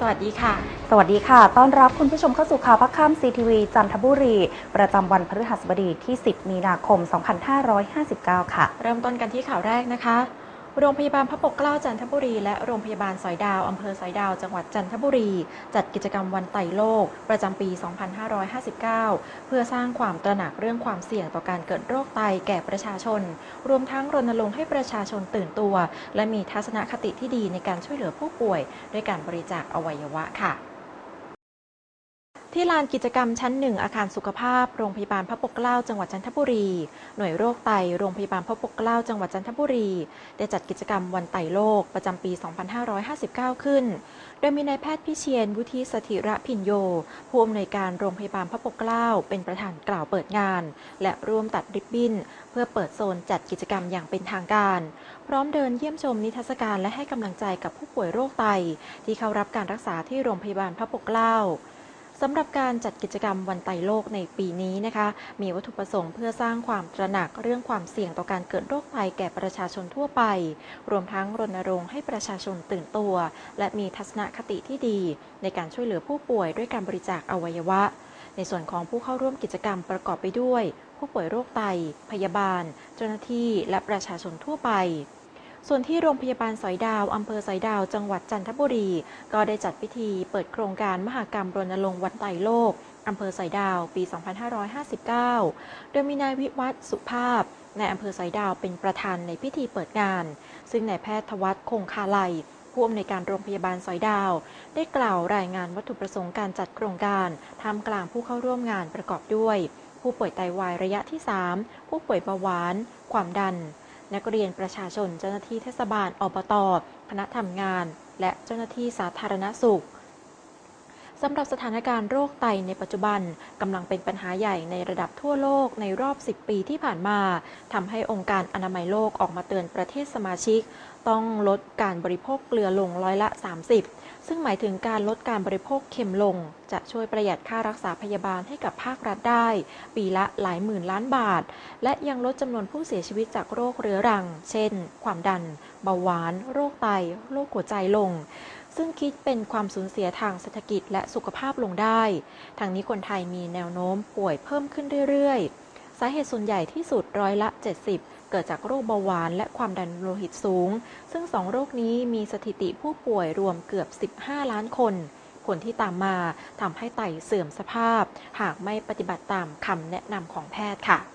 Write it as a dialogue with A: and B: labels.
A: สวัสดีค่ะ
B: สวัสดีค่ะ ต้อนรับคุณผู้ชมเข้าสู่ข่าวพักค่ำซีทีวีจันทบุรี ประจำวันพฤหัสบดีที่ 10 มีนาคม 2559 ค่ะ
A: เริ่มต้นกันที่ข่าวแรกนะคะ โรงพยาบาลพระปกเกล้าจันทบุรี และโรงพยาบาลสอยดาว อำเภอสอยดาว จังหวัดจันทบุรี จัดกิจกรรมวันไตโลก ประจำปี 2559 เพื่อสร้างความตระหนักเรื่องความเสี่ยงต่อการเกิดโรคไตแก่ประชาชน รวมทั้งรณรงค์ให้ประชาชนตื่นตัว และมีทัศนคติที่ดีในการช่วยเหลือผู้ป่วย ด้วยการบริจาคอวัยวะค่ะ ที่ลานกิจกรรมชั้นหนึ่งอาคารสุขภาพ โรงพยาบาลพระปกเกล้าจังหวัดจันทบุรี หน่วยโรคไต โรงพยาบาลพระปกเกล้าจังหวัดจันทบุรี ได้จัดกิจกรรมวันไตโลกประจำปี 2559 ขึ้น โดยมีนายแพทย์พิเชียนวุฒิสถิระพินโย ผู้อำนวยการโรงพยาบาลพระปกเกล้าเป็นประธานกล่าวเปิดงาน และร่วมตัดริบบิ้น เพื่อเปิดโซนจัดกิจกรรมอย่างเป็นทางการ พร้อมเดินเยี่ยมชมนิทรรศการและให้กำลังใจกับผู้ป่วยโรคไต ที่เข้ารับการรักษาที่โรงพยาบาลพระปกเกล้า สำหรับการจัดกิจกรรมวันไตโลกในปีนี้นะคะ มีวัตถุประสงค์เพื่อสร้างความตระหนักเรื่องความเสี่ยงต่อการเกิดโรคไตแก่ประชาชนทั่วไป รวมทั้งรณรงค์ให้ประชาชนตื่นตัว และมีทัศนคติที่ดี ในการช่วยเหลือผู้ป่วยด้วยการบริจาคอวัยวะ ในส่วนของผู้เข้าร่วมกิจกรรมประกอบไปด้วย ผู้ป่วยโรคไต พยาบาล เจ้าหน้าที่ และประชาชนทั่วไป ส่วนที่โรงพยาบาลสอยดาวอำเภอสอยดาว จังหวัดจันทบุรี ก็ได้จัดพิธีเปิดโครงการมหกรรมรณรงค์วันไตโลกอำเภอสอยดาว ปี 2559 โดยมีนายวิวัฒน์สุภาพในายอำเภอสอยดาวเป็นประธานในพิธีเปิดงาน ซึ่งนายแพทย์ทวัฒคงคาไลยผู้อำนวยการโรงพยาบาลสอยดาว ได้กล่าวรายงานวัตถุประสงค์การจัดโครงการท่ามกลางผู้เข้าร่วมงานประกอบด้วย ผู้ป่วยไตวายระยะที่ 3 ผู้ป่วยเบาหวาน ความดัน นักเรียนประชาชนเจ้าหน้าที่เทศบาลอบตคณะทำงาน และเจ้าหน้าที่สาธารณสุขสำหรับสถานการณ์โรคไตในปัจจุบันกำลังเป็นปัญหาใหญ่ในระดับทั่วโลกในรอบ 10 ปีที่ผ่านมาทำให้องค์การอนามัยโลกออกมาเตือนประเทศสมาชิก ต้องลดการบริโภคเกลือลงร้อยละ 30 ซึ่งหมายถึงการลดการบริโภคเค็มลง จะช่วยประหยัดค่ารักษาพยาบาลให้กับภาครัฐได้ ปีละหลายหมื่นล้านบาท และยังลดจำนวนผู้เสียชีวิตจากโรคเรื้อรัง เช่น ความดัน เบาหวาน โรคไต โรคหัวใจลง ซึ่งคิดเป็นความสูญเสียทางเศรษฐกิจและสุขภาพลงได้ ทางนี้คนไทยมีแนวโน้มป่วยเพิ่มขึ้นเรื่อยๆ สาเหตุส่วนใหญ่ที่สุดร้อยละ 70 เกิดจากโรคเบาหวานและความดันโลหิตสูง ซึ่งสองโรคนี้มีสถิติผู้ป่วยรวมเกือบ 15 ล้านคน ผลที่ตามมาทำให้ไตเสื่อมสภาพ หากไม่ปฏิบัติตามคำแนะนำของแพทย์ค่ะ